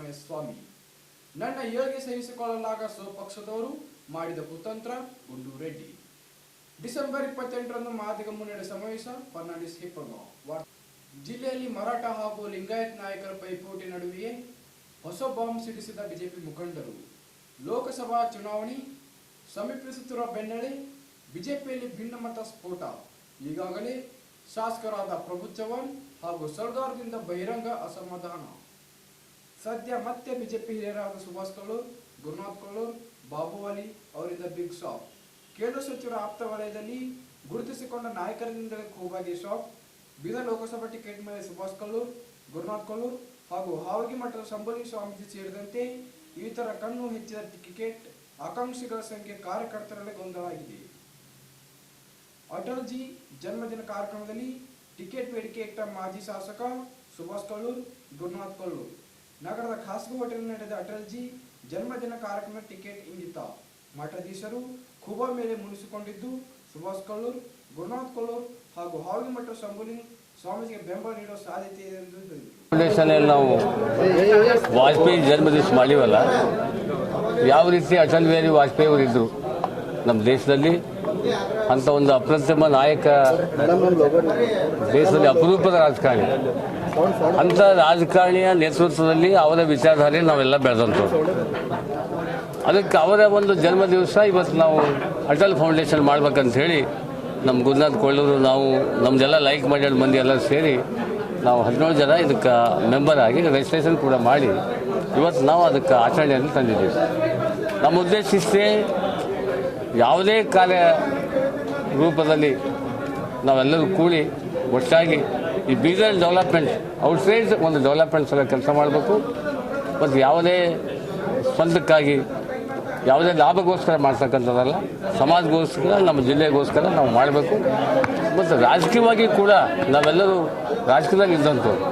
ಸಿದ್ದರಾಮಯ್ಯ ಸ್ವಾಮಿ. ನನ್ನ ಏಳಿಗೆ ಸಹಿಸಿಕೊಳ್ಳಲಾಗ ಸ್ವಪಕ್ಷದವರು ಮಾಡಿದ ಕುತಂತ್ರ ಗುಂಡು ರೆಡ್ಡಿ ಡಿಸೆಂಬರ್ ಇಪ್ಪತ್ತೆಂಟರಂದು ಮಾದಿಗ ಮುನ್ನಡೆ ಸಮಾವೇಶ ಫರ್ನಾಂಡಿಸ್ ಹಿಪ್ಪಗಾಂವ್ ಜಿಲ್ಲೆಯಲ್ಲಿ ಮರಾಠ ಹಾಗೂ ಲಿಂಗಾಯತ್ ನಾಯಕರ ಪೈಪೋಟಿ ನಡುವೆಯೇ ಹೊಸ ಬಾಂಬ್ ಸಿಡಿಸಿದ ಬಿಜೆಪಿ ಮುಖಂಡರು. ಲೋಕಸಭಾ ಚುನಾವಣೆ ಸಮೀಪಿಸುತ್ತಿರುವ ಬೆನ್ನಲ್ಲೇ ಬಿಜೆಪಿಯಲ್ಲಿ ಭಿನ್ನಮತ ಸ್ಫೋಟ. ಈಗಾಗಲೇ ಶಾಸಕರಾದ ಪ್ರಭು ಚವ್ಹಾಣ್ ಹಾಗೂ ಸರ್ದಾರದಿಂದ ಬಹಿರಂಗ ಅಸಮಾಧಾನ. ಸದ್ಯ ಮತ್ತೆ ಬಿಜೆಪಿ ಹಿರಿಯರಾದ ಸುಭಾಷ್ ಕಳೂರ್ ಗುರುನಾಥ್ ಕಳೂರ್ ಬಾಬು ಅಲಿ ಬಿಗ್ ಶಾಪ್ ಕೇಂದ್ರ ಸಚಿವರ ಆಪ್ತ ವಲಯದಲ್ಲಿ ಗುರುತಿಸಿಕೊಂಡ ನಾಯಕರಿಂದಲೇ ಕೂಗಾಗಿ ಶಾಪ್ ಬೀದರ್ ಲೋಕಸಭಾ ಟಿಕೆಟ್ ಮೇಲೆ ಸುಭಾಷ್ ಕಲ್ಲೂರ್ ಗುರುನಾಥ್ ಕಲ್ಲೂರ್ ಹಾಗೂ ಹಾವಗಿ ಮಠದ ಶಂಭುಲಿ ಸ್ವಾಮೀಜಿ ಸೇರಿದಂತೆ ಇತರ ಕಣ್ಣು ಹೆಚ್ಚಿದ ಟಿಕೆಟ್ ಆಕಾಂಕ್ಷಿಗಳ ಸಂಖ್ಯೆ ಕಾರ್ಯಕರ್ತರಲ್ಲಿ ಗೊಂದಲಾಗಿದೆ ಅಟಲ್ಜಿ ಜನ್ಮದಿನ ಕಾರ್ಯಕ್ರಮದಲ್ಲಿ ಟಿಕೆಟ್ ಬೇಡಿಕೆ ಇಟ್ಟ ಮಾಜಿ ಶಾಸಕ ಸುಭಾಷ್ ಕಲ್ಲೂರ್ ಗುರುನಾಥ್ ಕಲ್ಲೂರ್ ನಗರದ ಖಾಸಗಿ ಹೋಟೆಲ್ ನಡೆದ ಅಟಲ್ಜಿ ಜನ್ಮದಿನ ಕಾರ್ಯಕ್ರಮ ಟಿಕೆಟ್ ಇಂಗಿತ ಮಠಾಧೀಶರು ಖುಬಾ ಮೇಲೆ ಮುನಿಸಿಕೊಂಡಿದ್ದು ಸುಭಾಷ್ ಕಳ್ಳೂರ್ ಗುರುನಾಥ್ ಕಳ್ಳೂರ್ ಹಾಗೂ ಹಾವಿ ಮಠ ಸಂಬುಲಿ ಸ್ವಾಮೀಜಿಗೆ ಬೆಂಬಲ ನೀಡುವ ಸಾಧ್ಯತೆ ಇದೆ ಎಂದು ಹೇಳಿದರು ನಾವು ವಾಜಪೇಯಿ ಜನ್ಮದಿನ ಮಾಡೀವಲ್ಲ, ಯಾವ ರೀತಿ ಅಟಲ್ ಬಿಹಾರಿ ವಾಜಪೇಯಿ ಅವರು ಇದ್ದರು ನಮ್ಮ ದೇಶದಲ್ಲಿ ಅಂತ ಒಂದು ಅಪ್ರತಿಮ ನಾಯಕ ದೇಶದಲ್ಲಿ ಅಪರೂಪದ ರಾಜಕಾರಣಿ. ಅಂಥ ರಾಜಕಾರಣಿಯ ನೇತೃತ್ವದಲ್ಲಿ ಅವರ ವಿಚಾರಧಾರೆ ನಾವೆಲ್ಲ ಬೆಳೆದಂಥವ್ರು ಅದಕ್ಕೆ ಅವರ ಒಂದು ಜನ್ಮ ದಿವಸ ಇವತ್ತು ನಾವು ಅಟಲ್ ಫೌಂಡೇಶನ್ ಮಾಡ್ಬೇಕಂತ ಹೇಳಿ ನಮ್ಮ ಗುರುನಾಥ್ ಕೊಳ್ಳೂರು ನಾವು ನಮ್ದೆಲ್ಲ ಲೈಕ್ ಮಾಡಿದ ಮಂದಿ ಎಲ್ಲ ಸೇರಿ ನಾವು ಹದಿನೇಳು ಜನ ಇದಕ್ಕೆ ಮೆಂಬರ್ ಆಗಿ ರಿಜಿಸ್ಟ್ರೇಷನ್ ಕೂಡ ಮಾಡಿ ಇವತ್ತು ನಾವು ಅದಕ್ಕೆ ಆಚರಣೆಯನ್ನು ತಂದಿದ್ದೀವಿ. ನಮ್ಮ ಉದ್ದೇಶ ಇಷ್ಟೇ ಯಾವುದೇ ಕಾರ್ಯ ರೂಪದಲ್ಲಿ ನಾವೆಲ್ಲರೂ ಕೂಡಿ ಒಟ್ಟಾಗಿ ಈ ಬೀದರ್ ಡೆವಲಪ್ಮೆಂಟ್ ಔಟ್ಸೈಡ್ ಒಂದು ಡೆವಲಪ್ಮೆಂಟ್ ಸಲ ಕೆಲಸ ಮಾಡಬೇಕು. ಮತ್ತು ಯಾವುದೇ ಸ್ವಂತಕ್ಕಾಗಿ, ಯಾವುದೇ ಲಾಭಗೋಸ್ಕರ ಮಾಡ್ತಕ್ಕಂಥದ್ದಲ್ಲ ಸಮಾಜಗೋಸ್ಕರ ನಮ್ಮ ಜಿಲ್ಲೆಗೋಸ್ಕರ ನಾವು ಮಾಡಬೇಕು. ಮತ್ತು ರಾಜಕೀಯವಾಗಿ ಕೂಡ ನಾವೆಲ್ಲರೂ ರಾಜಕೀಯದಾಗ ಇದ್ದಂಥವ್ರು.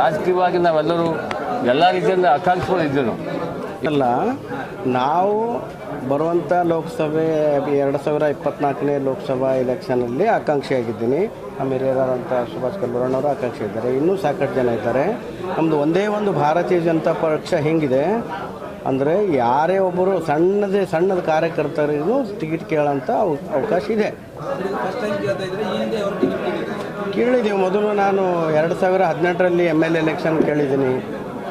ರಾಜಕೀಯವಾಗಿ ನಾವೆಲ್ಲರೂ ಎಲ್ಲ ರೀತಿಯಿಂದ ಆಕಾಂಕ್ಷೆಗಳು ಇದ್ದೇವೆ ಅಲ್ಲ, ನಾವು ಬರುವಂಥ ಲೋಕಸಭೆ, ಎರಡು ಸಾವಿರ ಇಪ್ಪತ್ನಾಲ್ಕನೇ ಲೋಕಸಭಾ ಎಲೆಕ್ಷನಲ್ಲಿ ಆಕಾಂಕ್ಷಿಯಾಗಿದ್ದೀನಿ. ನಮ್ಮ ಹಿರಿಯರಾದಂಥ ಸುಭಾಷ್ ಅವರು ಆಕಾಂಕ್ಷಿ ಇದ್ದಾರೆ. ಇನ್ನೂ ಸಾಕಷ್ಟು ಜನ ಇದ್ದಾರೆ. ನಮ್ಮದು ಒಂದೇ ಒಂದು ಭಾರತೀಯ ಜನತಾ ಪಕ್ಷ ಹೆಂಗಿದೆ? ಅಂದರೆ ಯಾರೇ ಒಬ್ಬರು ಸಣ್ಣದೇ ಸಣ್ಣದ ಕಾರ್ಯಕರ್ತರಿಗೂ ಟಿಕೆಟ್ ಕೇಳೋಂಥ ಅವ- ಅವಕಾಶ ಇದೆ. ಕೇಳಿದ್ದೀವಿ ಮೊದಲು ನಾನು ಎರಡು ಸಾವಿರ ಹದಿನೆಂಟರಲ್ಲಿ ಎಂ ಎಲ್ ಎಲೆಕ್ಷನ್ ಕೇಳಿದ್ದೀನಿ.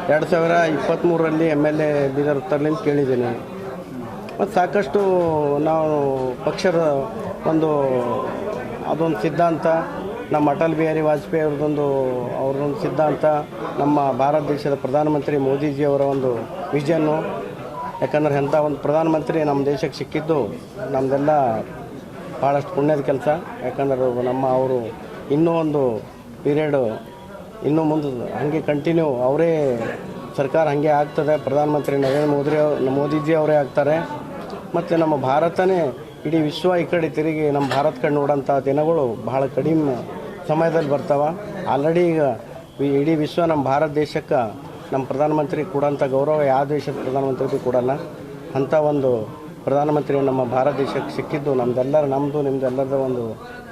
ಎರಡು ಸಾವಿರ ಇಪ್ಪತ್ತ್ಮೂರರಲ್ಲಿ ಎಂ ಎಲ್ ಎ ಬೀದರ್ ಉತ್ತರ್ಲಿಂದ ಕೇಳಿದ್ದೀನಿ. ಮತ್ತು ಸಾಕಷ್ಟು ನಾವು ಪಕ್ಷದ ಒಂದು, ಅದೊಂದು ಸಿದ್ಧಾಂತ, ನಮ್ಮ ಅಟಲ್ ಬಿಹಾರಿ ವಾಜಪೇಯಿ ಅವ್ರದ್ದೊಂದು ಅವ್ರದ್ದೊಂದು ಸಿದ್ಧಾಂತ, ನಮ್ಮ ಭಾರತ ದೇಶದ ಪ್ರಧಾನಮಂತ್ರಿ ಮೋದಿಜಿಯವರ ಒಂದು ವಿಷನ್ನು ಯಾಕಂದ್ರೆ ಎಂಥ ಒಂದು ಪ್ರಧಾನಮಂತ್ರಿ ನಮ್ಮ ದೇಶಕ್ಕೆ ಸಿಕ್ಕಿದ್ದು ನಮ್ಮದೆಲ್ಲ ಭಾಳಷ್ಟು ಪುಣ್ಯದ ಕೆಲಸ. ಯಾಕಂದ್ರೆ ನಮ್ಮ ಅವರು ಇನ್ನೂ ಒಂದು ಪೀರಿಯಡು ಇನ್ನೂ ಮುಂದೆ ಹಾಗೆ ಕಂಟಿನ್ಯೂ ಅವರೇ ಸರ್ಕಾರ ಹಾಗೆ ಆಗ್ತದೆ. ಪ್ರಧಾನಮಂತ್ರಿ ನರೇಂದ್ರ ಮೋದಿ, ಮೋದಿಜಿ ಅವರೇ ಆಗ್ತಾರೆ. ಮತ್ತು ನಮ್ಮ ಭಾರತನೇ ಇಡೀ ವಿಶ್ವ ಈ ಕಡೆ ತಿರುಗಿ ನಮ್ಮ ಭಾರತ ಕಡೆ ನೋಡೋಂಥ ದಿನಗಳು ಬಹಳ ಕಡಿಮೆ ಸಮಯದಲ್ಲಿ ಬರ್ತಾವೆ. ಆಲ್ರೆಡಿ ಈಗ ಇಡೀ ವಿಶ್ವ ನಮ್ಮ ಭಾರತ ದೇಶಕ್ಕೆ ನಮ್ಮ ಪ್ರಧಾನಮಂತ್ರಿ ಕೊಡೋಂಥ ಗೌರವ ಯಾವ ದೇಶದ ಪ್ರಧಾನಮಂತ್ರಿಗೂ ಕೊಡಲ್ಲ. ಅಂಥ ಒಂದು ಪ್ರಧಾನಮಂತ್ರಿ ನಮ್ಮ ಭಾರತ ದೇಶಕ್ಕೆ ಸಿಕ್ಕಿದ್ದು ನಮ್ದೆಲ್ಲರ ನಮ್ಮದು ನಿಮ್ದೆಲ್ಲರದ ಒಂದು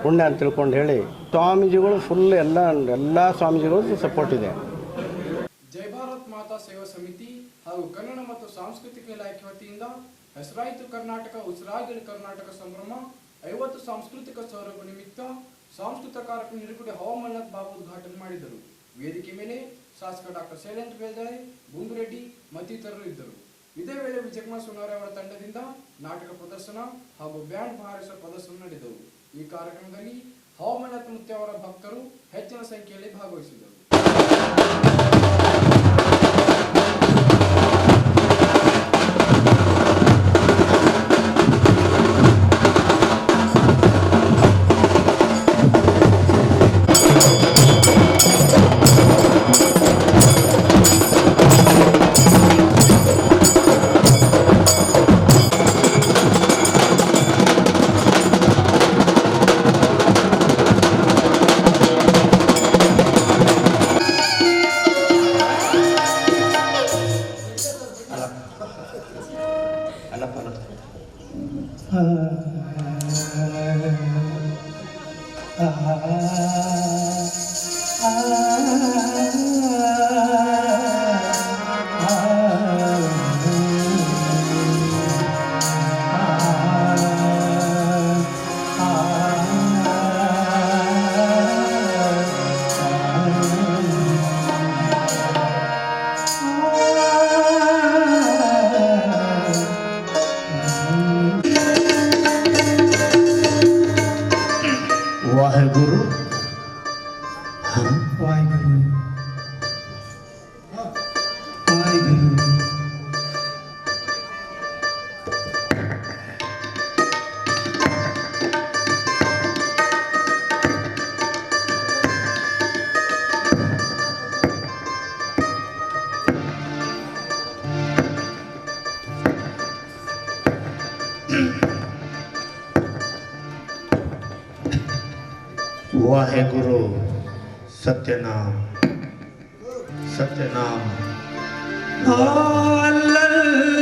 ಪುಣ್ಯ ಅಂತ ತಿಳ್ಕೊಂಡು ಹೇಳಿ ಸ್ವಾಮೀಜಿಗಳು ಫುಲ್ ಎಲ್ಲ ಎಲ್ಲ ಸ್ವಾಮೀಜಿಗಳು ಸಪೋರ್ಟ್ ಇದೆ. ಜೈ ಭಾರತ್ ಮಾತಾ ಸೇವಾ ಸಮಿತಿ ಹಾಗೂ ಕನ್ನಡ ಮತ್ತು ಸಾಂಸ್ಕೃತಿಕ ಇಲಾಖೆ ವತಿಯಿಂದ ಹೆಸರಾಯಿತು ಕರ್ನಾಟಕ ಉಸಿರಾಗಿಳಿ ಕರ್ನಾಟಕ ಸಂಭ್ರಮ. ಐವತ್ತು ಸಾಂಸ್ಕೃತಿಕ ಸೌರಭ ನಿಮಿತ್ತ ಸಾಂಸ್ಕೃತಿಕ ಕಾರ್ಯಕ್ರಮ ನಿರೂಪಣೆ ಹವಾಮನ್ನತ್ ಬಾಬು ಉದ್ಘಾಟನೆ ಮಾಡಿದರು. ವೇದಿಕೆ ಮೇಲೆ ಶಾಸಕ ಡಾಕ್ಟರ್ ಶೈಲೇಂದ್ರ ಬೇಜಾಯ್ ಗುಂಗುರೆಡ್ಡಿ ಮತ್ತಿತರರು ಇದ್ದರು. ಇದೇ ವೇಳೆ ವಿಜಯಕುಮಾರ್ ಸುನಾರೆ ಅವರ ತಂಡದಿಂದ ನಾಟಕ ಪ್ರದರ್ಶನ ಹಾಗೂ ಬ್ಯಾಂಡ್ ಮಹಾರಾಷ್ಟ್ರ ಪ್ರದರ್ಶನ ನಡೆದವು. ಈ ಕಾರ್ಯಕ್ರಮದಲ್ಲಿ ಹವಾಮನ್ನತ್ ಮುತ್ಯ ಅವರ ಭಕ್ತರು ಹೆಚ್ಚಿನ ಸಂಖ್ಯೆಯಲ್ಲಿ ಭಾಗವಹಿಸಿದರು ಿ. ਵਾਹਿਗੁਰੂ ਸਤਿਨਾਮ ਸਤਿਨਾਮ। ਆਲਲ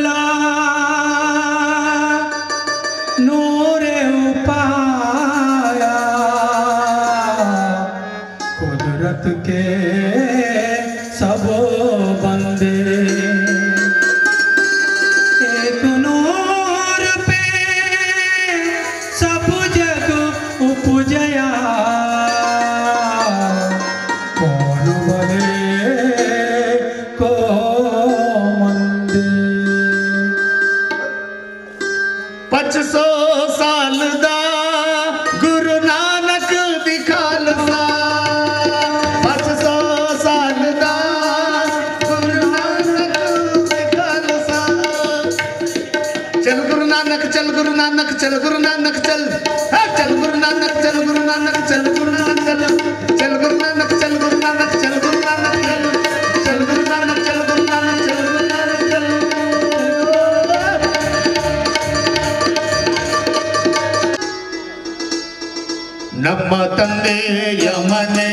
पाच सो साल दा गुरु नानक दी खालसा। पाच चल गुरु नानक चल गुरु नानक चल गुरु नानक चल। चल गुरु नानक चल गुरु चल गुरु चल। चल गुरु नानक ನಮ್ಮ ತಂದೆಯ ಮನೆ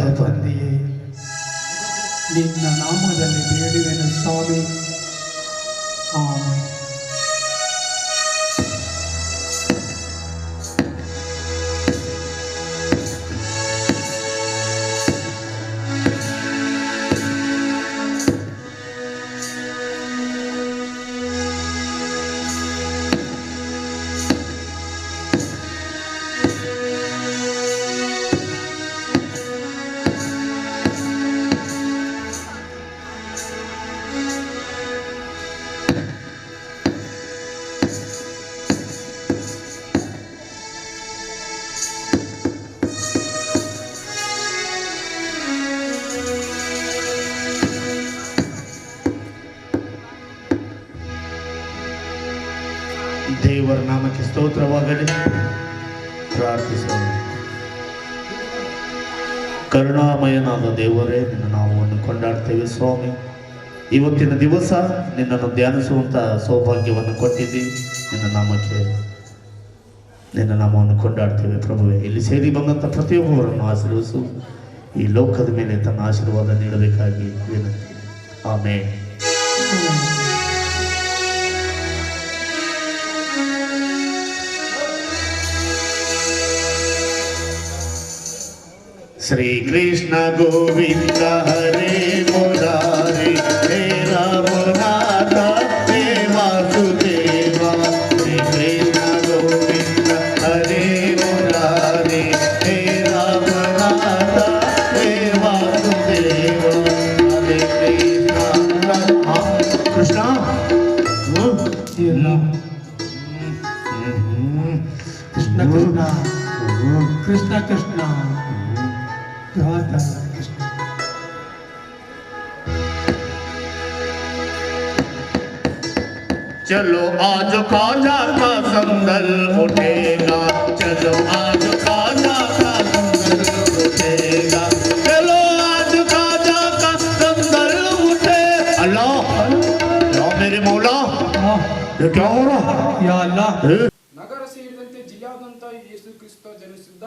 ತಂದೆಯೇ ನಿನ್ನ ನಾಮದಲ್ಲಿ ಬೇಡುವೆನು ಸ್ವಾಮಿ ಆಮೆನ್. ದೇವರ ನಾಮಕ್ಕೆ ಸ್ತೋತ್ರವಾಗಲಿ. ಪ್ರಾರ್ಥಿಸೋಣ. ಕರುಣಾಮಯನಾದ ದೇವರೇ, ನಿನ್ನ ನಾಮವನ್ನು ಕೊಂಡಾಡ್ತೇವೆ ಸ್ವಾಮಿ. ಇವತ್ತಿನ ದಿವಸ ನಿನ್ನನ್ನು ಧ್ಯಾನಿಸುವಂತ ಸೌಭಾಗ್ಯವನ್ನು ಕೊಟ್ಟಿದ್ದಿ. ನಿನ್ನ ನಾಮಕ್ಕೆ, ನಿನ್ನ ನಾಮವನ್ನು ಕೊಂಡಾಡ್ತೇವೆ ಪ್ರಭುವೆ. ಇಲ್ಲಿ ಸೇರಿ ಬಂದಂಥ ಪ್ರತಿಯೊಬ್ಬರನ್ನು ಆಶೀರ್ವಿಸು ಈ ಲೋಕದ ಮೇಲೆ ತನ್ನ ಆಶೀರ್ವಾದ ನೀಡಬೇಕಾಗಿ ವಿನಂತಿ. ಆಮೇಲೆ Sri Krishna Govinda Hare Murari Hare Ramanata Deva Sudeva Sri Krishna Govinda Hare Murari Hare Ramanata Deva Sudeva Hare Krishna Krishna Krishna Krishna Krishna Krishna 나왔다. चलो आज खाजा का संदल उठेगा चलो आज खाजा का संदल उठेगा चलो आज खाजा का संदल उठे अल्लाह अल्लाह मेरे मौला ये क्या हो रहा या अल्लाह ನಗರ ಸೇರಿದಂತೆ ಜಿಲ್ಲಾದ್ಯಂತ ಯೇಸು ಕ್ರಿಸ್ತ ಜನಿಸಿದ್ದ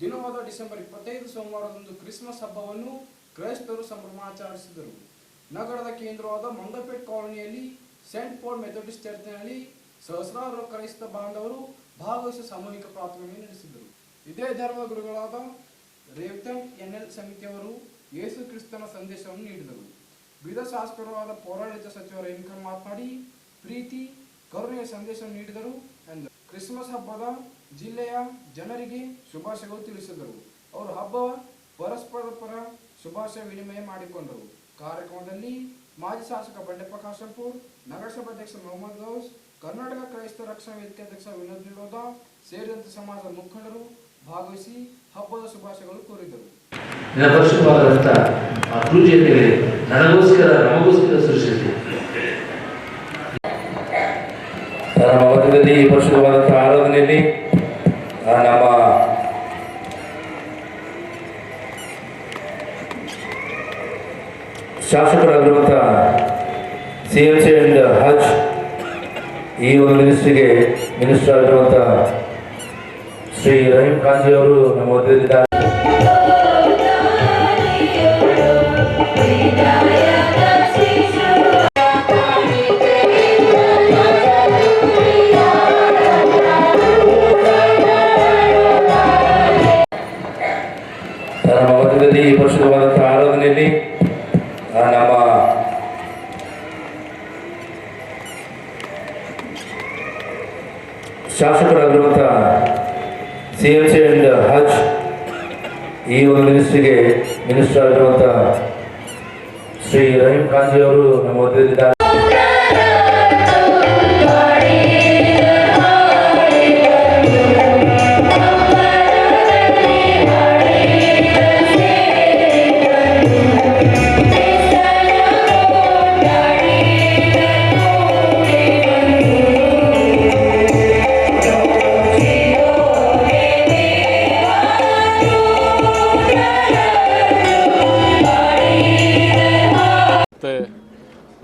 ದಿನವಾದ ಡಿಸೆಂಬರ್ ಇಪ್ಪತ್ತೈದು ಸೋಮವಾರದಂದು ಕ್ರಿಸ್ಮಸ್ ಹಬ್ಬವನ್ನು ಕ್ರೈಸ್ತರು ಸಂಭ್ರಮಾಚರಿಸಿದರು. ನಗರದ ಕೇಂದ್ರವಾದ ಮಂಗಪೇಟ್ ಕಾಲೋನಿಯಲ್ಲಿ ಸೇಂಟ್ ಪಾಲ್ ಮೆಥಡಿಸ್ಟ್ ಚರ್ಚ್ನಲ್ಲಿ ಸಹಸ್ರಾರು ಕ್ರೈಸ್ತ ಬಾಂಧವರು ಭಾಗವಹಿಸಿ ಸಾಮೂಹಿಕ ಪ್ರಾರ್ಥನೆ ನಡೆಸಿದರು. ಇದೇ ಧರ್ಮಗುರುಗಳಾದ ರೇವ್ತನ್ ಎನ್ಎಲ್ ಸಮಿತಿಯವರು ಯೇಸು ಕ್ರಿಸ್ತನ ಸಂದೇಶವನ್ನು ನೀಡಿದರು. ವಿವಿಧ ಶಾಸಕರಾದ ಪೌರಾಡಳಿತ ಸಚಿವ ರೇಣುಕರ್ ಮಾತನಾಡಿ, ಪ್ರೀತಿ, ಕರುಣೆಯ ಸಂದೇಶ ನೀಡಿದರು ಎಂದರು. ಕ್ರಿಸ್ಮಸ್ ಹಬ್ಬದ ಜಿಲ್ಲೆಯ ಜನರಿಗೆ ಶುಭಾಶಯಗಳು ತಿಳಿಸಿದರು. ಅವರು ಹಬ್ಬ ಪರಸ್ಪರ ಪರ ಶುಭಾಶಯ ವಿನಿಮಯ ಮಾಡಿಕೊಂಡರು. ಕಾರ್ಯಕ್ರಮದಲ್ಲಿ ಮಾಜಿ ಶಾಸಕ ಬಂಡೆಪ್ಪ ಕಾಶಂಪುರ್ ನಗರಸಭಾ ಅಧ್ಯಕ್ಷ ಮೊಹಮ್ಮದ್ ಗೌಸ್ ಕರ್ನಾಟಕ ಕ್ರೈಸ್ತ ರಕ್ಷಣಾ ವೇದಿಕೆ ಅಧ್ಯಕ್ಷ ವಿನೋದ್ ನಿರೋಧ ಸೇರಿದಂತೆ ಸಮಾಜದ ಮುಖಂಡರು ಭಾಗವಹಿಸಿ ಹಬ್ಬದ ಶುಭಾಶಯಗಳು ಕೋರಿದರು. ನನಗೋಸ್ಕರ ನಮಗೋಸ್ಕರ ಸೃಷ್ಟಿಸಿ. ನಮ್ಮ ಮಧ್ಯದಲ್ಲಿ ಈ ಪರಿಶುದ್ಧವಾದಂಥ ಆರಾಧನೆಯಲ್ಲಿ ಆ, ನಮ್ಮ ಶಾಸಕರಾಗಿರುವಂಥ C M C and Hajj ಈ ಒಂದು ಮಿನಿಸ್ಟ್ರಿಗೆ ಮಿನಿಸ್ಟರ್ ಆಗಿರುವಂಥ ಶ್ರೀ ರಹೀಂ ಖಾನ್ಜಿ ಅವರು ನಮ್ಮ ಮಧ್ಯದಲ್ಲಿದ್ದಾರೆ ನಮ್ಮ ಮಧ್ಯದಲ್ಲಿ ಈ ಪರಿಶುದ್ಧವಾದಂಥ ಆರಾಧನೆಯಲ್ಲಿ ಆ, ನಮ್ಮ ಶಾಸಕರಾಗಿರುವಂಥ ಸಿ ಎಂ ಹಜ್. ಈ ಒಂದು ಮಿನಿಸ್ಟ್ರಿಗೆ ಮಿನಿಸ್ಟರ್ ಆಗಿರುವಂತಹ ಶ್ರೀ ರಹೀಂ ಖಾನ್ಜಿ ಅವರು ನಮ್ಮ ಮಧ್ಯದಲ್ಲಿದ್ದಾರೆ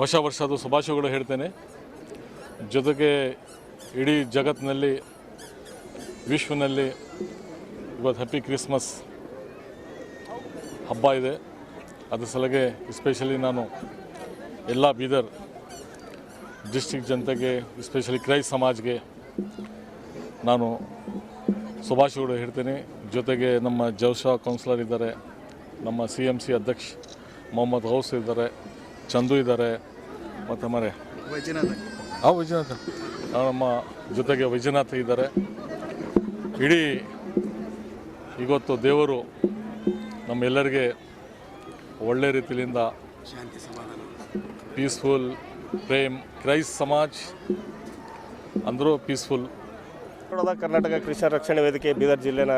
ಹೊಸ ವರ್ಷದ ಶುಭಾಶಯಗಳು ಹೇಳ್ತೇನೆ. ಜೊತೆಗೆ ಇಡೀ ಜಗತ್ತಿನಲ್ಲಿ, ವಿಶ್ವನಲ್ಲಿ ಇವತ್ತು ಹ್ಯಾಪಿ ಕ್ರಿಸ್ಮಸ್ ಹಬ್ಬ ಇದೆ. ಅದರ ಸಲಗೆ ಎಸ್ಪೆಷಲಿ ನಾನು ಎಲ್ಲ ಬೀದರ್ ಡಿಸ್ಟಿಕ್ ಜನತೆಗೆ ಎಸ್ಪೆಷಲಿ ಕ್ರೈಸ್ತ ಸಮಾಜ್ಗೆ ನಾನು ಶುಭಾಶಯಗಳು ಹೇಳ್ತೇನೆ. ಜೊತೆಗೆ ನಮ್ಮ ಜೌಶಾ ಕೌನ್ಸಿಲರ್ ಇದ್ದಾರೆ, ನಮ್ಮ ಸಿ ಎಂ ಸಿ ಅಧ್ಯಕ್ಷ ಮೊಹಮ್ಮದ್ ಹೌಸ್ ಇದ್ದಾರೆ, ಚಂದು ಇದ್ದಾರೆ. ಮತ್ತು ಮರೆ. ಆ ವೈಜನಾಥ? ಆ, ನಮ್ಮ ಜೊತೆಗೆ ವೈಜನಾಥ ಇದ್ದಾರೆ. ಇಡೀ ಇವತ್ತು ದೇವರು ನಮ್ಮೆಲ್ಲರಿಗೆ ಒಳ್ಳೆ ರೀತಿಯಿಂದ ಪೀಸ್ಫುಲ್ ಪ್ರೇಮ್ ಕ್ರೈಸ್ ಸಮಾಜ್ ಅಂದರೂ ಪೀಸ್ಫುಲ್ ಕರ್ನಾಟಕ ಕ್ರಿಶ್ಚಿಯನ್ ರಕ್ಷಣೆ ವೇದಿಕೆ ಬೀದರ್ ಜಿಲ್ಲೆನ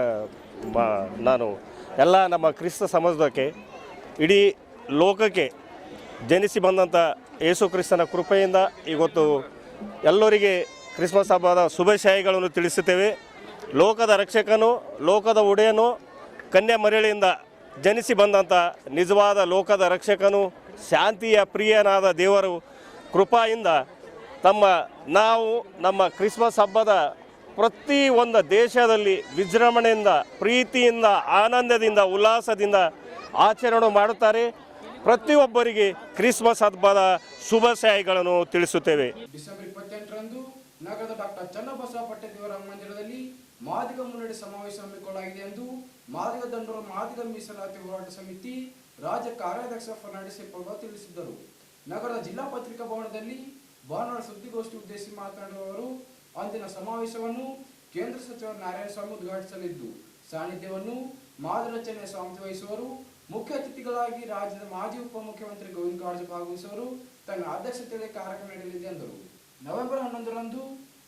ಮಾ ನಾನು ಎಲ್ಲ ನಮ್ಮ ಕ್ರಿಸ್ತ ಸಮಾಜಕ್ಕೆ ಇಡೀ ಲೋಕಕ್ಕೆ ಜನಿಸಿ ಬಂದಂಥ ಯೇಸು ಕ್ರಿಸ್ತನ ಕೃಪೆಯಿಂದ ಇವತ್ತು ಎಲ್ಲರಿಗೆ ಕ್ರಿಸ್ಮಸ್ ಹಬ್ಬದ ಶುಭಾಶಯಗಳನ್ನು ತಿಳಿಸುತ್ತೇವೆ. ಲೋಕದ ರಕ್ಷಕನು, ಲೋಕದ ಉಡೆಯನು ಕನ್ಯಾ ಮರಳಿಯಿಂದ ಜನಿಸಿ ಬಂದಂಥ ನಿಜವಾದ ಲೋಕದ ರಕ್ಷಕನು, ಶಾಂತಿಯ ಪ್ರಿಯನಾದ ದೇವರು ಕೃಪಾಯಿಂದ ತಮ್ಮ ನಾವು ನಮ್ಮ ಕ್ರಿಸ್ಮಸ್ ಹಬ್ಬದ ಪ್ರತಿ ಒಂದು ದೇಶದಲ್ಲಿ ವಿಜೃಂಭಣೆಯಿಂದ, ಪ್ರೀತಿಯಿಂದ, ಆನಂದದಿಂದ, ಉಲ್ಲಾಸದಿಂದ ಆಚರಣೆ ಮಾಡುತ್ತಾರೆ. ಪ್ರತಿಯೊಬ್ಬರಿಗೆ ಕ್ರಿಸ್ಮಸ್ ಹಬ್ಬದ ಶುಭಾಶಯಗಳನ್ನು ತಿಳಿಸುತ್ತೇವೆ. ಡಿಸೆಂಬರ್ ಇಪ್ಪತ್ತೆಂಟರಂದು ನಗರದ ಡಾಕ್ಟರ್ ಚನ್ನಬಸವ ಪಟ್ಟದೇವರ ಮಂದಿರದಲ್ಲಿ ಮಾದಿಗ ಮುನ್ನಡೆ ಸಮಾವೇಶ ಹಮ್ಮಿಕೊಳ್ಳಲಾಗಿದೆ ಎಂದು ಮಾದಿಗ ದಂಡರ ಮಾದಿಗ ಮೀಸಲಾತಿ ಹೋರಾಟ ಸಮಿತಿ ರಾಜ್ಯ ಕಾರ್ಯಾಧ್ಯಕ್ಷ ಫರ್ನಾಂಡಿಸ್ ಹೆಪ್ಪಲ್ವ ತಿಳಿಸಿದ್ದರು. ನಗರದ ಜಿಲ್ಲಾ ಪತ್ರಿಕಾ ಭವನದಲ್ಲಿ ಭಾನುವಾರ ಸುದ್ದಿಗೋಷ್ಠಿ ಉದ್ದೇಶಿಸಿ ಮಾತನಾಡಿರುವ ಅವರು, ಅಂದಿನ ಸಮಾವೇಶವನ್ನು ಕೇಂದ್ರ ಸಚಿವ ನಾರಾಯಣಸ್ವಾಮಿ ಉದ್ಘಾಟಿಸಲಿದ್ದು, ಸಾನ್ನಿಧ್ಯವನ್ನು ಮಾದರಚನೆಯ ಸ್ವಾಮಿ ವಹಿಸುವರು ಮುಖ್ಯ ಅತಿಥಿಗಳಾಗಿ ರಾಜ್ಯದ ಮಾಜಿ ಉಪಮುಖ್ಯಮಂತ್ರಿ ಗೋವಿಂದ ಕಾರಜ ಭಾಗವಹಿಸುವರು. ತನ್ನ ಅಧ್ಯಕ್ಷತೆಯಲ್ಲಿ ಕಾರ್ಯಕ್ರಮ ನಡೆಯಲಿದೆ ಎಂದರು. ನವೆಂಬರ್ ಹನ್ನೊಂದರಂದು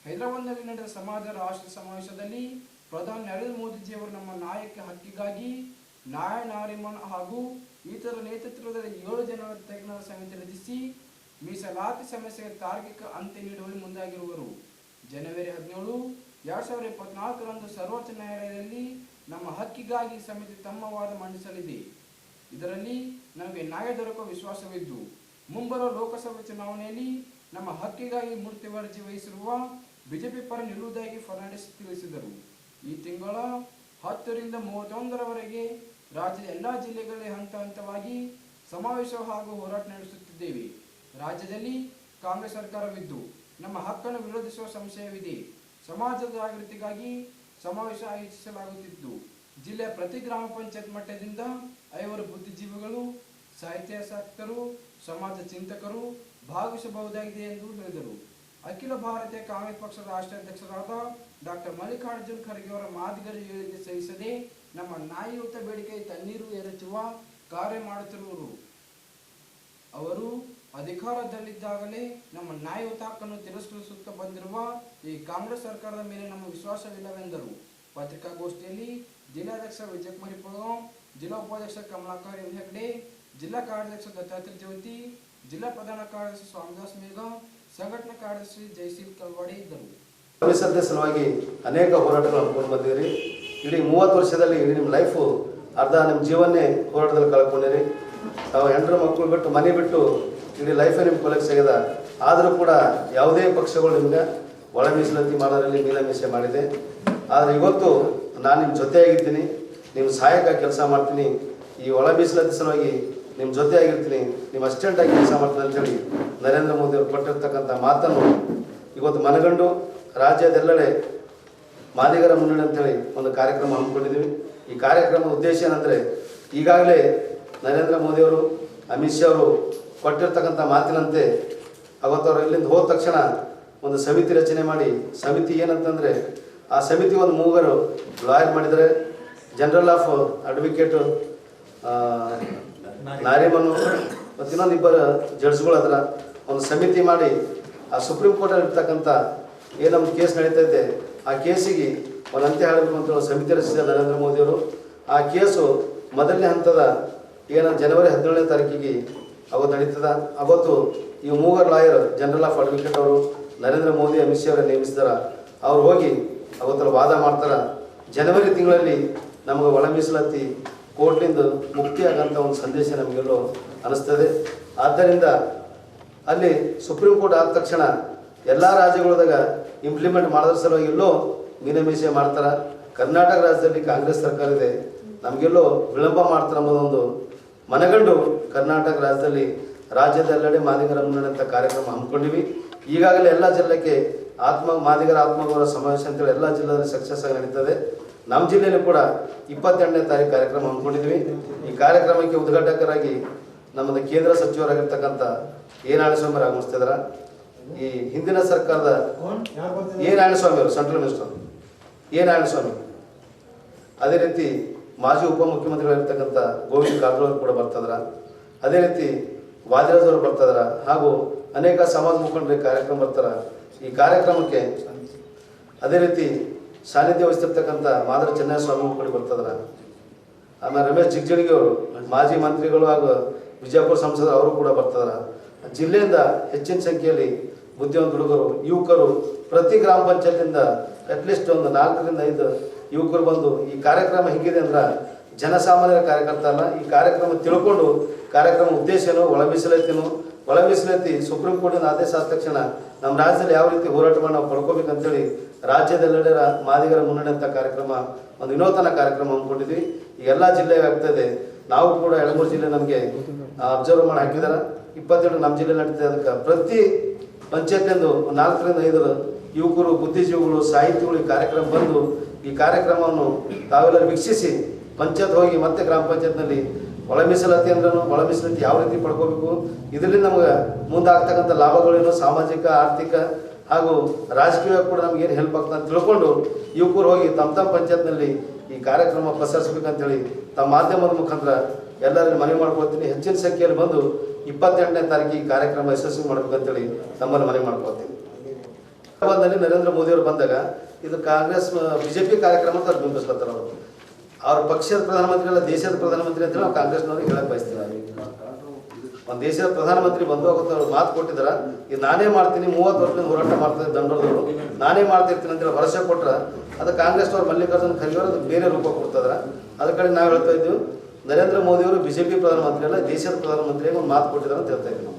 ಹೈದರಾಬಾದ್ನಲ್ಲಿ ನಡೆದ ಸಮಾಜ ರಾಷ್ಟ್ರ ಸಮಾವೇಶದಲ್ಲಿ ಪ್ರಧಾನಿ ನರೇಂದ್ರ ಮೋದಿಜಿಯವರು ನಮ್ಮ ನಾಯಕ ಹಕ್ಕಿಗಾಗಿ ನಾಯ ನಾರಿಮನ್ ಹಾಗೂ ಇತರ ನೇತೃತ್ವದ ಏಳು ಜನ ತಜ್ಞರ ಸಮಿತಿ ರಚಿಸಿ ಮೀಸಲಾತಿ ಸಮಸ್ಯೆಗೆ ತಾರ್ಕಿಕ ಅಂತ್ಯ ನೀಡುವಲ್ಲಿ ಮುಂದಾಗಿರುವರು. ಜನವರಿ ಹದಿನೇಳು, ಎರಡ್ ಸಾವಿರದ ಇಪ್ಪತ್ನಾಲ್ಕರಂದು ಸರ್ವೋಚ್ಚ ನ್ಯಾಯಾಲಯದಲ್ಲಿ ನಮ್ಮ ಹಕ್ಕಿಗಾಗಿ ಸಮಿತಿ ತಮ್ಮ ವಾದ ಮಂಡಿಸಲಿದೆ. ಇದರಲ್ಲಿ ನಮಗೆ ನ್ಯಾಯ ದೊರಕುವ ವಿಶ್ವಾಸವಿದ್ದು, ಮುಂಬರುವ ಲೋಕಸಭೆ ಚುನಾವಣೆಯಲ್ಲಿ ನಮ್ಮ ಹಕ್ಕಿಗಾಗಿ ಮೂರ್ತಿ ಅರ್ಜಿ ವಹಿಸಿರುವ ಬಿಜೆಪಿ ಪರ ನಿಲ್ಲುವುದಾಗಿ ಫರ್ನಾಂಡಿಸ್ ತಿಳಿಸಿದರು. ಈ ತಿಂಗಳ ಹತ್ತರಿಂದ ಮೂವತ್ತೊಂದರವರೆಗೆ ರಾಜ್ಯದ ಎಲ್ಲಾ ಜಿಲ್ಲೆಗಳಲ್ಲಿ ಹಂತ ಹಂತವಾಗಿ ಸಮಾವೇಶ ಹಾಗೂ ಹೋರಾಟ ನಡೆಸುತ್ತಿದ್ದೇವೆ. ರಾಜ್ಯದಲ್ಲಿ ಕಾಂಗ್ರೆಸ್ ಸರ್ಕಾರವಿದ್ದು, ನಮ್ಮ ಹಕ್ಕನ್ನು ವಿರೋಧಿಸುವ ಸಂಶಯವಿದೆ. ಸಮಾಜದ ಜಾಗೃತಿಗಾಗಿ ಸಮಾವೇಶ ಆಯೋಜಿಸಲಾಗುತ್ತಿದ್ದು ಜಿಲ್ಲೆಯ ಪ್ರತಿ ಗ್ರಾಮ ಪಂಚಾಯತ್ ಮಟ್ಟದಿಂದ ಐವರು ಬುದ್ಧಿಜೀವಿಗಳು ಸಾಹಿತ್ಯಾಸಕ್ತರು ಸಮಾಜ ಚಿಂತಕರು ಭಾಗವಹಿಸಬಹುದಾಗಿದೆ ಎಂದು ಹೇಳಿದರು. ಅಖಿಲ ಭಾರತೀಯ ಕಾಂಗ್ರೆಸ್ ಪಕ್ಷದ ರಾಷ್ಟ್ರೀಯ ಅಧ್ಯಕ್ಷರಾದ ಡಾಕ್ಟರ್ ಮಲ್ಲಿಕಾರ್ಜುನ್ ಖರ್ಗೆ ಅವರ ಮಾದಿಗರ ಹೇಳಿಕೆ ಸಹಿಸದೆ ನಮ್ಮ ನ್ಯಾಯಯುತ ಬೇಡಿಕೆ ತಣ್ಣೀರು ಎರಚುವ ಕಾರ್ಯ ಮಾಡುತ್ತಿರುವರು. ಅವರು ಅಧಿಕಾರದಲ್ಲಿದ್ದಾಗಲೇ ನಮ್ಮ ನ್ಯಾಯಯುತ ಹಕ್ಕನ್ನು ತಿರಸ್ಕರಿಸುತ್ತಾ ಬಂದಿರುವ ಈ ಕಾಂಗ್ರೆಸ್ ಸರ್ಕಾರದ ಮೇಲೆ ನಮ್ಮ ವಿಶ್ವಾಸವಿಲ್ಲವೆಂದರು. ಪತ್ರಿಕಾಗೋಷ್ಠಿಯಲ್ಲಿ ಜಿಲ್ಲಾಧ್ಯಕ್ಷ ವಿಜಯಕುಮಾರಿ ಪುಗಂ ಜಿಲ್ಲಾ ಉಪಾಧ್ಯಕ್ಷ ಕಮಲಾಕರ್ ಎಂ ಹೆಗ್ಡೆ ಜಿಲ್ಲಾ ಕಾರ್ಯಾಧ್ಯಕ್ಷ ದತ್ತಾತ್ರಿ ಜ್ಯೋತಿ, ಜಿಲ್ಲಾ ಪ್ರಧಾನ ಕಾರ್ಯದರ್ಶಿ ಸ್ವಾಮಿದಾಸ್ ಮೇಘಂ, ಸಂಘಟನಾ ಕಾರ್ಯದರ್ಶಿ ಜಯಶೀಲ್ ಕಲ್ವಾಡಿ ಇದ್ದರು. ಸಲುವಾಗಿ ಅನೇಕ ಹೋರಾಟಗಳು ಹಮ್ಮಿಕೊಂಡು ಬಂದಿರಿ ಇಡೀ ಮೂವತ್ತು ವರ್ಷದಲ್ಲಿ ಇಡೀ ನಿಮ್ಮ ಲೈಫು ಅರ್ಧ ನಿಮ್ಮ ಜೀವನ್ನೇ ಹೋರಾಟದಲ್ಲಿ ಕಳ್ಕೊಂಡಿರಿ ತಾವು ಹೆಂಡ್ರ ಮಕ್ಕಳು ಬಿಟ್ಟು ಮನೆ ಬಿಟ್ಟು ಇಡೀ ಲೈಫೇ ನಿಮ್ಮ ಕೊಲೆಗೆ ಸಿಗದ, ಆದರೂ ಕೂಡ ಯಾವುದೇ ಪಕ್ಷಗಳು ನಿಮ್ಗೆ ಒಳ ಮೀಸಲಾತಿ ಮಾಡೋದ್ರಲ್ಲಿ ಮೀಲಾಮೀಸೆ ಮಾಡಿದೆ. ಆದರೆ ಇವತ್ತು ನಾನು ನಿಮ್ಮ ಜೊತೆಯಾಗಿರ್ತೀನಿ ನಿಮ್ಮ ಸಹಾಯಕ ಕೆಲಸ ಮಾಡ್ತೀನಿ, ಈ ಒಳ ಮೀಸಲಾತಿ ಸಲುವಾಗಿ ನಿಮ್ಮ ಜೊತೆ ಜೊತೆಯಾಗಿರ್ತೀನಿ ನಿಮ್ಮ ಅಸಿಸ್ಟೆಂಟಾಗಿ ಕೆಲಸ ಮಾಡ್ತೀನಿ ಅಂತೇಳಿ ನರೇಂದ್ರ ಮೋದಿ ಅವರು ಕೊಟ್ಟಿರ್ತಕ್ಕಂಥ ಮಾತನ್ನು ಇವತ್ತು ಮನಗಂಡು ರಾಜ್ಯದೆಲ್ಲೆಡೆ ಮಾದಿಗರ ಮುನ್ನಡೆ ಅಂತೇಳಿ ಒಂದು ಕಾರ್ಯಕ್ರಮ ಹಮ್ಮಿಕೊಂಡಿದ್ದೀವಿ. ಈ ಕಾರ್ಯಕ್ರಮದ ಉದ್ದೇಶ ಏನಂದರೆ ಈಗಾಗಲೇ ನರೇಂದ್ರ ಮೋದಿಯವರು ಅಮಿತ್ ಶಾ ಅವರು ಕೊಟ್ಟಿರ್ತಕ್ಕಂಥ ಮಾತಿನಂತೆ ಅವತ್ತವರು ಇಲ್ಲಿಂದ ಹೋದ ತಕ್ಷಣ ಒಂದು ಸಮಿತಿ ರಚನೆ ಮಾಡಿ, ಸಮಿತಿ ಏನಂತಂದರೆ ಆ ಸಮಿತಿ ಒಂದು ಮೂವರು ಲಾಯರ್ ಮಾಡಿದರೆ ಜನರಲ್ ಆಫ್ ಅಡ್ವೊಕೇಟ್ ನಾರಿಮನು ಮತ್ತು ಇನ್ನೊಂದು ಇಬ್ಬರು ಜಡ್ಜ್ಗಳು ಅದರ, ಒಂದು ಸಮಿತಿ ಮಾಡಿ ಆ ಸುಪ್ರೀಂ ಕೋರ್ಟಲ್ಲಿ ಇರ್ತಕ್ಕಂಥ ಏನು ನಮ್ಮ ಕೇಸ್ ನಡೀತಾ ಇದೆ, ಆ ಕೇಸಿಗೆ ಒಂದು ಅಂತ್ಯ ಹೇಳಬೇಕು ಅಂತ ಸಮಿತಿ ರಚಿಸಿದ ನರೇಂದ್ರ ಮೋದಿಯವರು ಆ ಕೇಸು ಮೊದಲನೇ ಹಂತದ ಏನು ಜನವರಿ ಹದಿನೇಳನೇ ತಾರೀಕಿಗೆ ಅವತ್ತು ನಡೀತದ. ಅವತ್ತು ಈ ಮೂವರು ಲಾಯರ್ ಜನರಲ್ ಆಫ್ ಅಡ್ವೊಕೇಟ್ ಅವರು, ನರೇಂದ್ರ ಮೋದಿ, ಅಮಿತ್ ಶಾ ಅವರೇ ನೇಮಿಸಿದಾರ. ಅವ್ರು ಹೋಗಿ ಅವತ್ತರ ವಾದ ಮಾಡ್ತಾರೆ. ಜನವರಿ ತಿಂಗಳಲ್ಲಿ ನಮಗೆ ಒಳ ಮೀಸಲಾತಿ ಕೋರ್ಟ್ಲಿಂದ ಮುಕ್ತಿ ಆಗಂತ ಒಂದು ಸಂದೇಶ ನಮಗೆಲ್ಲೋ ಅನಿಸ್ತದೆ. ಆದ್ದರಿಂದ ಅಲ್ಲಿ ಸುಪ್ರೀಂ ಕೋರ್ಟ್ ಆದ ತಕ್ಷಣ ಎಲ್ಲ ರಾಜ್ಯಗಳದಾಗ ಇಂಪ್ಲಿಮೆಂಟ್ ಮಾಡೋದ್ರ ಸಲುವಾಗಿ ಎಲ್ಲೋ ಮೀನಮೀಸೆ ಮಾಡ್ತಾರೆ. ಕರ್ನಾಟಕ ರಾಜ್ಯದಲ್ಲಿ ಕಾಂಗ್ರೆಸ್ ಸರ್ಕಾರ ಇದೆ. ನಮಗೆಲ್ಲೋ ವಿಳಂಬ ಮಾಡ್ತಾರೆ ಅನ್ನೋದೊಂದು ಮನಗಂಡು ಕರ್ನಾಟಕ ರಾಜ್ಯದಲ್ಲಿ ರಾಜ್ಯದೆಲ್ಲೆಡೆ ಮಾದಿಗರ ಮುನ್ನಡೆ ಅಂತ ಕಾರ್ಯಕ್ರಮ ಹಮ್ಮಿಕೊಂಡಿವಿ. ಈಗಾಗಲೇ ಎಲ್ಲ ಜಿಲ್ಲೆಗೆ ಆತ್ಮ, ಮಾದಿಗರ ಆತ್ಮಗೌರವ ಸಮಾವೇಶ ಅಂತೇಳಿ ಎಲ್ಲ ಜಿಲ್ಲೆಯಲ್ಲಿ ಸಕ್ಸಸ್ ಆಗಿ ನಡೀತದೆ. ನಮ್ಮ ಜಿಲ್ಲೆಯಲ್ಲೂ ಕೂಡ ಇಪ್ಪತ್ತೆರಡನೇ ತಾರೀಕು ಕಾರ್ಯಕ್ರಮ ಹಮ್ಮಿಕೊಂಡಿದ್ವಿ. ಈ ಕಾರ್ಯಕ್ರಮಕ್ಕೆ ಉದ್ಘಾಟಕರಾಗಿ ನಮ್ಮದು ಕೇಂದ್ರ ಸಚಿವರಾಗಿರ್ತಕ್ಕಂಥ ಎ. ನಾರಾಯಣಸ್ವಾಮಿ ಆಗಮಿಸ್ತಿದಾರ. ಈ ಹಿಂದಿನ ಸರ್ಕಾರದ ಎ. ನಾರಾಯಣಸ್ವಾಮಿ ಅವರು, ಸೆಂಟ್ರಲ್ ಮಿನಿಸ್ಟರ್ ಎ. ನಾರಾಯಣಸ್ವಾಮಿ. ಅದೇ ರೀತಿ ಮಾಜಿ ಉಪಮುಖ್ಯಮಂತ್ರಿಗಳಾಗಿರ್ತಕ್ಕಂಥ ಗೋವಿಂದ ಕಾರಜೋಳ ಕೂಡ ಬರ್ತದ್ರ. ಅದೇ ರೀತಿ ವಾದಿರಾಜ್ ಅವರು ಬರ್ತದ್ರ. ಹಾಗೂ ಅನೇಕ ಸಮಾಜ ಮುಖಂಡರಿಗೆ ಕಾರ್ಯಕ್ರಮ ಬರ್ತಾರ. ಈ ಕಾರ್ಯಕ್ರಮಕ್ಕೆ ಅದೇ ರೀತಿ ಸಾನ್ನಿಧ್ಯ ವಹಿಸ್ತಿರ್ತಕ್ಕಂಥ ಮಾದರ ಸ್ವಾಮಿ ಮುಖಂಡಿ ಬರ್ತದ್ರ. ಆಮೇಲೆ ರಮೇಶ್ ಜಿಗ್ಜಿಣಿಗೆ ಅವರು, ಮಾಜಿ ಮಂತ್ರಿಗಳು ಹಾಗೂ ವಿಜಯಪುರ ಸಂಸದರು ಅವರು ಕೂಡ ಬರ್ತದ್ರ ಜಿಲ್ಲೆಯಿಂದ ಹೆಚ್ಚಿನ ಸಂಖ್ಯೆಯಲ್ಲಿ ಬುದ್ಧಿವಂತ ಹುಡುಗರು, ಯುವಕರು, ಪ್ರತಿ ಗ್ರಾಮ ಪಂಚಾಯತಿಂದ ಅಟ್ಲೀಸ್ಟ್ ಒಂದು ನಾಲ್ಕರಿಂದ ಐದು ಯುವಕರು ಬಂದು ಈ ಕಾರ್ಯಕ್ರಮ ಹೇಗಿದೆ ಅಂದ್ರೆ ಜನಸಾಮಾನ್ಯರ ಕಾರ್ಯಕರ್ತ ಅಲ್ಲ. ಈ ಕಾರ್ಯಕ್ರಮ ತಿಳ್ಕೊಂಡು ಕಾರ್ಯಕ್ರಮ ಉದ್ದೇಶ ಏನು ಒಳ ಮೀಸಲಾತಿನು ಒಳ ಸುಪ್ರೀಂ ಕೋರ್ಟಿನ ಆದೇಶ ಆದ ತಕ್ಷಣ ನಮ್ಮ ರಾಜ್ಯದಲ್ಲಿ ಯಾವ ರೀತಿ ಹೋರಾಟ ಮಾಡಿ ನಾವು ಪಡ್ಕೋಬೇಕಂತೇಳಿ ರಾಜ್ಯದೆಲ್ಲೆಡೆ ಮಾದಿಗರ ಮುನ್ನಡೆ ಅಂತ ಕಾರ್ಯಕ್ರಮ, ಒಂದು ವಿನೂತನ ಕಾರ್ಯಕ್ರಮ ಹಮ್ಮಿಕೊಂಡಿದ್ವಿ ಈಗ ಎಲ್ಲ ಜಿಲ್ಲೆಗೆ ಆಗ್ತದೆ ನಾವು ಕೂಡ ಎಳಮೂರು ಜಿಲ್ಲೆ ನಮಗೆ ಅಬ್ಸರ್ವ್ ಮಾಡಿ ಹಾಕಿದಾರ. ಇಪ್ಪತ್ತೆರಡು ನಮ್ಮ ಜಿಲ್ಲೆ ನಡೀತದೆ ಅದಕ್ಕೆ. ಪ್ರತಿ ಪಂಚಾಯತ್ನಿಂದ ನಾಲ್ಕರಿಂದ ಐದರ ಯುವಕರು, ಬುದ್ಧಿಜೀವಿಗಳು, ಸಾಹಿತಿಗಳು ಈ ಕಾರ್ಯಕ್ರಮ ಬಂದು ಈ ಕಾರ್ಯಕ್ರಮವನ್ನು ತಾವೆಲ್ಲರೂ ವೀಕ್ಷಿಸಿ ಪಂಚಾಯತ್ ಹೋಗಿ ಮತ್ತೆ ಗ್ರಾಮ ಪಂಚಾಯತ್ನಲ್ಲಿ ಒಳ ಮೀಸಲಾತಿ ಅಂದ್ರೂ ಒಳ ಮೀಸಲಾತಿ ಯಾವ ರೀತಿ ಪಡ್ಕೋಬೇಕು? ಇದರಲ್ಲಿ ನಮ್ಗೆ ಮುಂದಾಗ್ತಕ್ಕಂಥ ಲಾಭಗಳೇನು? ಸಾಮಾಜಿಕ, ಆರ್ಥಿಕ ಹಾಗೂ ರಾಜಕೀಯ ಕೂಡ ನಮ್ಗೆ ಏನು ಹೆಲ್ಪ್ ಆಗ್ತದೆ ಅಂತ ತಿಳ್ಕೊಂಡು ಯುವಕರು ಹೋಗಿ ತಮ್ಮ ತಮ್ಮ ಪಂಚಾಯತ್ನಲ್ಲಿ ಈ ಕಾರ್ಯಕ್ರಮ ಪ್ರಸರಿಸ್ಬೇಕಂತೇಳಿ ತಮ್ಮ ಮಾಧ್ಯಮದ ಮುಖಾಂತರ ಎಲ್ಲರಲ್ಲಿ ಮನವಿ ಮಾಡ್ಕೊಳ್ತೀನಿ. ಹೆಚ್ಚಿನ ಸಂಖ್ಯೆಯಲ್ಲಿ ಬಂದು ಇಪ್ಪತ್ತೆಂಟನೇ ತಾರೀಕು ಈ ಕಾರ್ಯಕ್ರಮ ಯಶಸ್ವಿ ಮಾಡ್ಬೇಕಂತೇಳಿ ತಮ್ಮಲ್ಲಿ ಮನವಿ ಮಾಡ್ಕೊಳ್ತೀನಿ. ಬಂದಲ್ಲಿ ನರೇಂದ್ರ ಮೋದಿ ಅವರು ಬಂದಾಗ ಇದು ಕಾಂಗ್ರೆಸ್, ಬಿಜೆಪಿ ಕಾರ್ಯಕ್ರಮ ಅಂತ ಬಿಂಬಿಸ್ಲತ್ತಾರ ಅವರು. ಅವ್ರ ಪಕ್ಷದ ಪ್ರಧಾನಮಂತ್ರಿ ಅಲ್ಲ ದೇಶದ ಪ್ರಧಾನಮಂತ್ರಿ ಅಂತ ನಾವು ಕಾಂಗ್ರೆಸ್ನವ್ರಿಗೆ ಹೇಳಕ್ ಬಯಸ್ತೀವಿ ಒಂದು ದೇಶದ ಪ್ರಧಾನಮಂತ್ರಿ ಬಂದು ಹೋಗುತ್ತೆ ಅವ್ರು ಮಾತು ಕೊಟ್ಟಿದ್ದಾರೆ ಇದು ನಾನೇ ಮಾಡ್ತೀನಿ, ಮೂವತ್ತು ವರ್ಷದಿಂದ ಹೋರಾಟ ಮಾಡ್ತಾ ಇದ್ದ ದಂಡೋರದವರು. ನಾನೇ ಮಾಡ್ತಿರ್ತೀನಿ ಅಂತೇಳಿ ಭರವಸೆ ಕೊಟ್ರೆ, ಅದು ಕಾಂಗ್ರೆಸ್ನವ್ರು ಮಲ್ಲಿಕಾರ್ಜುನ್ ಖರ್ಗೆ ಅದಕ್ಕೆ ಬೇರೆ ರೂಪ ಕೊಡ್ತಾರೆ ಅದ್ರ ಕಡೆ ನಾವು ಹೇಳ್ತಾ ಇದ್ದೀವಿ, ನರೇಂದ್ರ ಮೋದಿಯವರು ಬಿ ಜೆ ಪಿ ಪ್ರಧಾನಮಂತ್ರಿ ಅಲ್ಲ, ದೇಶದ ಪ್ರಧಾನಮಂತ್ರಿಯಾಗಿ ಒಂದು ಮಾತು ಕೊಟ್ಟಿದ್ದಾರೆ ಅಂತ ಹೇಳ್ತಾ ಇದ್ದೀವಿ ನಾವು.